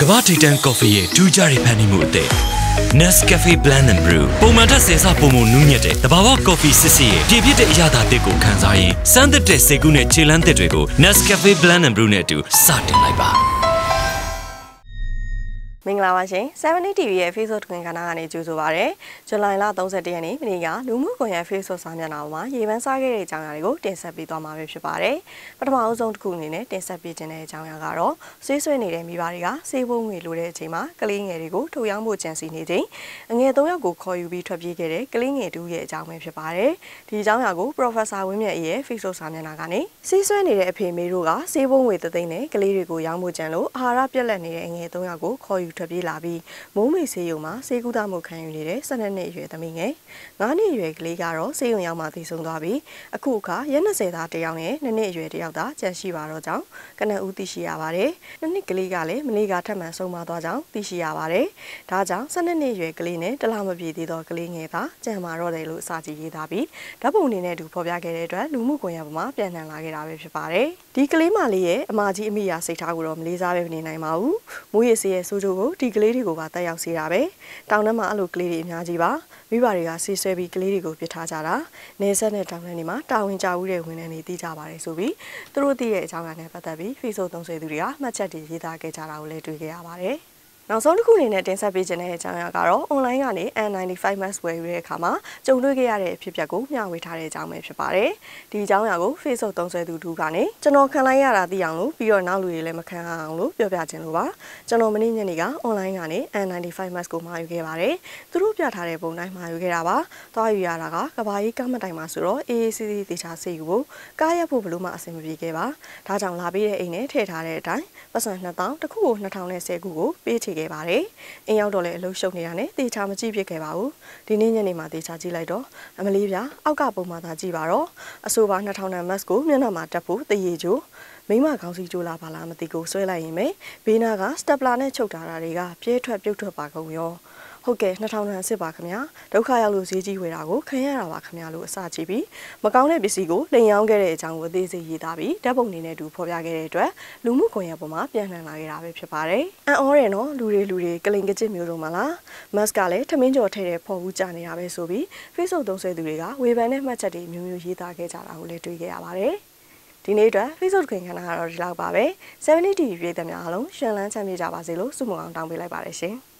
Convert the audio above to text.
ကမ္ဘာထိပ်တန်းကော်ဖီရဲ့ထူးခြားတဲ့ဖန်တီးမှုအသစ် Nescafe Blend and Brew ပုံမှန်ထက်ဆယ်ဆပုံမှုနူးညံ့တဲ့တဘာဝကော်ဖီစစ်စစ်ရဲ့ပြည့်ပြည့်တဲ့အရသာတစ်ကိုခံစားရင်စမ်းသစ်တဲ့စိတ်ကူးနဲ့ခြေလန်းသစ်တွေကို Nescafe Blend and Brew နဲ့အတူစတင်လိုက်ပါ မင်္ဂလာပါရှင်70 TV ရဲ့ Facebook တွင်ကဏ္ဍကနေကြိုဆိုပါရစေ။ဇူလိုင်လ31ရက်နေ့မနေ့ကလူမှုကွန်ရက် Facebook စာမျက်နှာပေါ်မှာရေပန်းစားခဲ့တဲ့အကြောင်းအရာတွေကိုတင်ဆက်ပေးသွားမှာဖြစ်ပါတယ်။ပထမအဆုံးတစ်ခုအနေနဲ့တင်ဆက်ပေးခြင်းတဲ့အကြောင်းအရာကတော့ဆေးဆွဲနေတဲ့မိဘတွေကဆေးဖို့ငွေလိုတဲ့အချိန်မှာကလေးငယ်တွေကိုထုတ်ရောင်းဖို့ကြံစီနေချိန်အငယ်၃ယောက်ကိုခေါ်ယူပြီးထွက်ပြေးခဲ့တဲ့ကလေးငယ်တူရဲ့အကြောင်းပဲဖြစ်ပါတယ်။ဒီအကြောင်းအရာကို Professor ဝင်းမြတ်အေးရဲ့ Facebook စာမျက်နှာကနေဆေးဆွဲနေတဲ့အဖေမေတို့ကဆေးဖို့ငွေသသိန်းနဲ့ကလေးတွေကိုရောင်းဖို့ကြံလို့အာဟာရပြက်လက်နေတဲ့အငယ်၃ယောက်ကိုခေါ်ယူထွက်ပြေးလာပြီးမိုးမေဆေးရုံမှာဆေးကုသမှုခံယူနေတဲ့12နှစ်အရွယ်သမီးငယ်9နှစ်အရွယ်ကလေးကတော့ဆေးရုံရောက်မှတည်ဆုံသွားပြီးအခုအခါရက်20သားတယောက်နဲ့2နှစ်အရွယ်တယောက်သာကျန်ရှိပါတော့ကြောင်းကနဦးသိရှိရပါတယ်။နှစ်နှစ်ကလေးကလည်းမနေ့ကထပ်မံဆုံးမသွားကြောင်းသိရှိရပါတယ်။ဒါကြောင့်12နှစ်အရွယ်ကလေးနဲ့တလမပြည့်သေးသောကလေးငယ်သာကြံမာတော့တယ်လို့စာကြည့်ရေးသားပြီးဓာတ်ပုံအနေနဲ့တူဖော်ပြခဲ့တဲ့အတွက်လူမှုကွန်ရက်ပေါ်မှာပြန်လှန်လာခဲ့တာပဲဖြစ်ပါတယ်။ဒီကလေးမလေးရဲ့အမကြီးအမိယာစိတ်ထားကိုတော့မလေးစားပဲနေနိုင်ပါဘူး။မိုးရည်စေးရဲ့ဆိုးချိုးကိုဒီကလေးတွေကိုပါတက်ရောက်စေတာပဲတောင်ထဲမှာအဲ့လိုကလေးတွေအများကြီးပါမိဘတွေကဆေးဆွဲပြီးကလေးတွေကိုပြစ်ထားကြတာနေဆက်နဲ့တောင်ထဲနေမှာတာဝန်ကြဦးတဲ့ဝန်ထမ်းတွေသိကြပါတယ်ဆိုပြီးသူတို့သိတဲ့အကြောင်းအရာနဲ့ပတ်သက်ပြီး Facebook သုံးဆွဲသူတွေကမှတ်ချက်တွေရေးသားခဲ့ကြတာကိုလည်းတွေ့ခဲ့ရပါတယ် နောက်ဆုံးတစ်ခုအနေနဲ့တင်ဆက်ပေးခြင်းတဲ့အကြောင်းအရာကတော့ online ကနေ N95 mask ဝယ်ယူတဲ့အခါမှာကြုံတွေ့ခဲ့ရတဲ့အဖြစ်အပျက်ကိုမျှဝေထားတဲ့အကြောင်းပဲဖြစ်ပါတယ်။ဒီအကြောင်းအရာကို Facebook သုံးစွဲသူတို့ကနေကျွန်တော်ခံလိုက်ရတာသိအောင်လို့ပြီးတော့နောက်လူတွေလည်းမခံအောင်လို့ပြောပြခြင်းလို့ပါ။ကျွန်တော်မနေ့ညနေက online ကနေ N95 mask ကိုမှာယူခဲ့ပါတယ်။သူတို့ပြထားတဲ့ပုံတိုင်းမှာယူခဲ့တာပါ။သွားယူရတာကကဘာကြီးကမ္မတိုင်မှာဆိုတော့ AACC တေချာဆေးယူဖို့ကားရက်ဖို့ဘလို့မှအဆင်မပြေခဲ့ပါ။ဒါကြောင့်လာပြီးတဲ့အိမ်နဲ့ထည့်ထားတဲ့အတိုင်းပတ်စံ2000တစ်ခုကို2010ခုကိုပေးချေခဲ့ပါတယ်။အင်းရောက်တော့လည်းအလုံးရှုပ်နေတာနဲ့တေချာမကြည့်ဖြစ်ခဲ့ပါဘူး။ဒီနေ့ညနေမှာတေချာကြည့်လိုက်တော့အမလေးပြအောက်ကပုံမှန်သာကြည့်ပါတော့အဆိုပါ2000တန်မတ်ကိုမျက်နှာမှာတက်ဖို့တရေချိုးမိမခေါင်းစီကျိုးလာပါလားမသိကိုဆွဲလိုက်ရင်ပဲဘေးနာကစတက်ပလာနဲ့ချုပ်ထားတာတွေကပြဲထွက်ပြုတ်ထွက်ပါကုန်ရော ဟုတ်ကဲ့2000တန်စစ်ပါခင်ဗျာဒုက္ခရောက်လို့ဈေးကြီးဝယ်တာကိုခံရတာပါခင်ဗျာလို့အစကြည့်ပြီးမကောင်းတဲ့ပစ္စည်းကိုလိန်ရောင်းခဲ့တဲ့အကြောင်းကိုအသေးစိတ်ရေးသားပြီးဓာတ်ပုံတွေနဲ့တူဖော်ပြခဲ့တဲ့အတွက်လူမှုကွန်ရက်ပေါ်မှာပြန်လှန်လာခဲ့တာပဲဖြစ်ပါတယ်အန်အောတယ်နော်လူတွေလူတွေကလိန်ကကြစ်မျိုးတို့မလားမတ်ကလည်းထမင်းကြော်ထဲတဲ့ဖော်ဘူးကြနေတာပဲဆိုပြီး Facebook သုံးဆွဲသူတွေကဝေဖန်တဲ့မှတ်ချက်တွေမျိုးမျိုးရေးသားခဲ့ကြတာကိုလည်းတွေ့ခဲ့ရပါတယ်ဒီနေ့အတွက် Facebook ခင်ခဏကတော့ဒီလောက်ပါပဲ70 TV ပြည်သက်များအားလုံးရှင်လန်းချမ်းမြေ့ကြပါစေလို့ဆုမွန်အောင်တောင်းပေးလိုက်ပါတယ်ရှင်။